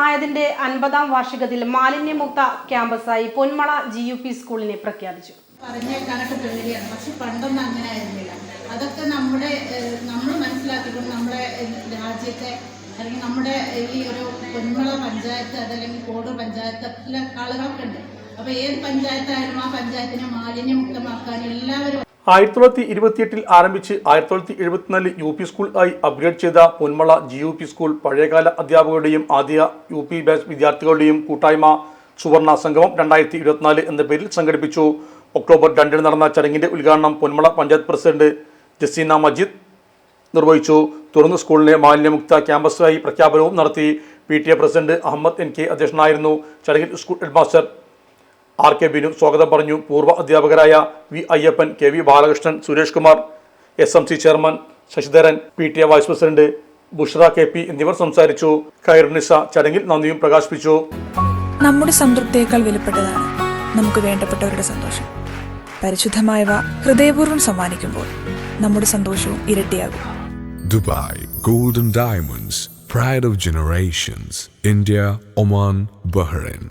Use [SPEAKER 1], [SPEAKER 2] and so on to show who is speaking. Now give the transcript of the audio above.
[SPEAKER 1] ആയതിന്റെ അൻപതാം വാർഷികത്തിൽ മാലിന്യമുക്ത ക്യാമ്പസായി പൊന്മള ജി യു പി സ്കൂളിനെ പ്രഖ്യാപിച്ചു.
[SPEAKER 2] പറഞ്ഞേക്കാനൊക്കെ പേടിയാണ് പക്ഷെ പണ്ടൊന്നും അങ്ങനെ ആയിരുന്നില്ല. അതൊക്കെ നമ്മുടെ നമ്മൾ മനസ്സിലാക്കിക്കൊണ്ട് നമ്മുടെ രാജ്യത്തെ അല്ലെങ്കിൽ നമ്മുടെ ഈ ഒരു പൊന്മള പഞ്ചായത്ത് അതല്ലെങ്കിൽ കോട് പഞ്ചായത്തിലെ ആളുകളൊക്കെ ഉണ്ട്. അപ്പോൾ ഏത് പഞ്ചായത്തായാലും ആ പഞ്ചായത്തിനെ മാലിന്യമുക്തമാക്കാൻ എല്ലാവരും
[SPEAKER 3] ആയിരത്തി തൊള്ളായിരത്തി ഇരുപത്തിയെട്ടിൽ ആരംഭിച്ച് ആയിരത്തി തൊള്ളായിരത്തി എഴുപത്തിനാല് യു പി സ്കൂൾ ആയി അപ്ഗ്രേഡ് ചെയ്ത Ponmala G U P school പഴയകാല അധ്യാപകരുടെയും ആദ്യ യു പി ബാച്ച് വിദ്യാർത്ഥികളുടെയും കൂട്ടായ്മ സുവർണ സംഗമം രണ്ടായിരത്തി ഇരുപത്തിനാല് എന്ന പേരിൽ സംഘടിപ്പിച്ചു. ഒക്ടോബർ രണ്ടിന് നടന്ന ചടങ്ങിന്റെ ഉദ്ഘാടനം പൊന്മള പഞ്ചായത്ത് പ്രസിഡന്റ് ജസീന മജീദ് നിർവഹിച്ചു. തുറന്ന സ്കൂളിനെ മാലിന്യമുക്ത ക്യാമ്പസായി പ്രഖ്യാപനവും നടത്തി. P T A president Ahammed N K അധ്യക്ഷനായിരുന്നു. ചടങ്ങിൽ school headmaster R K Binu സ്വാഗതം പറഞ്ഞു. പൂർവ അധ്യാപകരായ V Ayyappan K V Balakrishnan Suresh Kumar S M C chairman Sasidharan P T A vice president Bushra K P എന്നിവർ സംസാരിച്ചു. ഖൈറുനിസ ചടങ്ങിൽ നന്ദിയും പ്രകാശിപ്പിച്ചു.
[SPEAKER 4] നമ്മുടെ സംതൃപ്തിയേക്കാൾ വിലപ്പെട്ടതാണ് നമുക്ക് വേണ്ടപ്പെട്ടവരുടെ സന്തോഷം. പരിശുദ്ധമായവ ഹൃദയപൂർവം സമ്മാനിക്കുമ്പോൾ നമ്മുടെ സന്തോഷവും ഇരട്ടിയാകും.
[SPEAKER 5] Dubai golden diamonds pride of generations India Oman Bahrain.